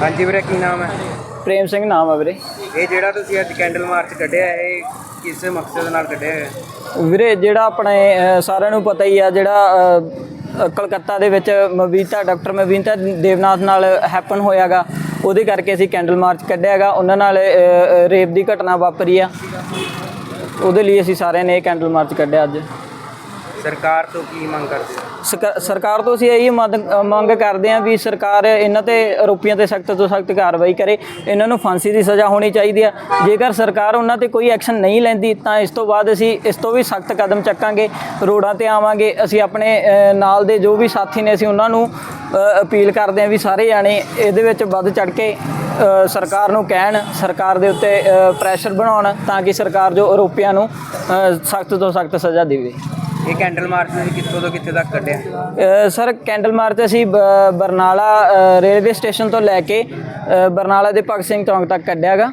ਹਾਂਜੀ ਵੀਰੇ ਕੀ ਨਾਮ ਹੈ? ਪ੍ਰੇਮ ਸਿੰਘ ਨਾਮ ਆ ਵੀਰੇ। ਇਹ ਜਿਹੜਾ ਤੁਸੀਂ ਅੱਜ ਕੈਂਡਲ ਮਾਰਚ ਕੱਢਿਆ ਹੈ, ਇਹ ਕਿਸ ਮਕਸਦ ਨਾਲ ਕੱਢਿਆ ਹੈ ਵੀਰੇ ਜਿਹੜਾ ਆਪਣੇ ਸਾਰਿਆਂ ਨੂੰ ਪਤਾ ਹੀ ਆ ਜਿਹੜਾ ਕਲਕੱਤਾ ਦੇ ਵਿੱਚ ਮਵੀਤਾ ਡਾਕਟਰ ਮਵੀਤਾ ਦੇਵਨਾਥ ਨਾਲ ਹੈਪਨ ਹੋਇਆਗਾ। ਉਹਦੇ ਕਰਕੇ ਅਸੀਂ ਕੈਂਡਲ ਮਾਰਚ ਕੱਢਿਆਗਾ ਉਹਨਾਂ ਨਾਲ ਰੇਪ ਦੀ ਘਟਨਾ ਵਾਪਰੀ ਆ। ਉਹਦੇ ਲਈ ਅਸੀਂ ਸਾਰਿਆਂ ਨੇ ਇਹ ਕੈਂਡਲ ਮਾਰਚ ਕੱਢਿਆ ਅੱਜ। ਸਰਕਾਰ ਤੋਂ ਕੀ ਮੰਗ ਕਰਦੇ ਹੋ? ਸਰਕਾ- ਸਰਕਾਰ ਤੋਂ ਅਸੀਂ ਇਹੀ ਮਦ- ਅ, ਮੰਗ ਕਰਦੇ ਹਾਂ ਵੀ ਸਰਕਾਰ ਇਹਨਾਂ ਤੇ ਆਰੋਪੀਆਂ ਤੇ ਸਖਤ ਤੋਂ ਸਖਤ ਕਾਰਵਾਈ ਕਰੇ। ਇਹਨਾਂ ਨੂੰ ਫਾਂਸੀ ਦੀ ਸਜ਼ਾ ਹੋਣੀ ਚਾਹੀਦੀ ਆ। ਜੇਕਰ ਸਰਕਾਰ ਉਹਨਾਂ ਤੇ ਕੋਈ ਐਕਸ਼ਨ ਨਹੀਂ ਲੈਂਦੀ ਤਾਂ ਇਸ ਤੋਂ ਬਾਅਦ ਅਸੀਂ ਇਸ ਤੋਂ ਵੀ ਸਖਤ ਕਦਮ ਚੱਕਾਂਗੇ ਰੋਡਾਂ ਤੇ ਆਵਾਂਗੇ। ਅਸੀਂ ਆਪਣੇ ਅ, ਨਾਲ ਦੇ ਜੋ ਵੀ ਸਾਥੀ ਨੇ ਅਸੀਂ ਉਹਨਾਂ ਨੂੰ ਅ, ਅਪੀਲ ਕਰਦੇ ਹਾਂ ਵੀ ਸਾਰੇ ਜਾਣੇ ਇਹਦੇ ਵਿੱਚ ਵੱਧ ਚੜ ਕੇ ਅ, ਸਰਕਾਰ ਨੂੰ ਕਹਿਣ ਸਰਕਾਰ ਦੇ ਉੱਤੇ ਅ, ਪ੍ਰੈਸ਼ਰ ਬਣਾਉਣ ਤਾਂ ਕਿ ਸਰਕਾਰ ਜੋ ਆਰੋਪੀਆਂ ਨੂੰ ਸਖਤ ਤੋਂ ਸਖਤ ਸਜ਼ਾ ਦੇਵੇ। ਇਹ ਕੈਂਡਲ ਮਾਰਚ ਤੁਸੀਂ ਕਿੱਥੋਂ ਤੋਂ ਕਿੱਥੇ ਤੱਕ ਕੱਢਿਆ? ਸਰ ਕੈਂਡਲ ਮਾਰਚ ਅਸੀਂ ਬ- ਬਰਨਾਲਾ ਅ, ਰੇਲਵੇ ਸਟੇਸ਼ਨ ਤੋਂ ਲੈ ਕੇ ਅ, ਬਰਨਾਲਾ ਦੇ ਭਗਤ ਸਿੰਘ ਚੌਂਕ ਤੱਕ ਕੱਢਿਆਗਾ।